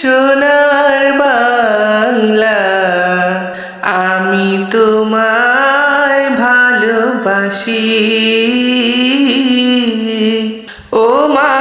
সোনার বাংলা আমি তোমায় ভালোবাসি। ও মা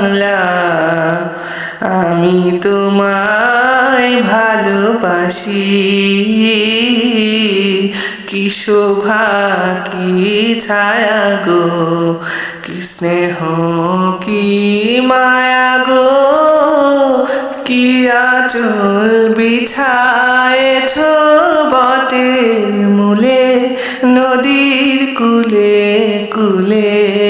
বাংলা আমি তোমায় ভালোবাসি। কি শোভা, কি ছায়া গো, কি স্নেহ, কি মায়া গো, কি আচল বিছায়েছ বটে মূলে, নদীর কুলে কুলে।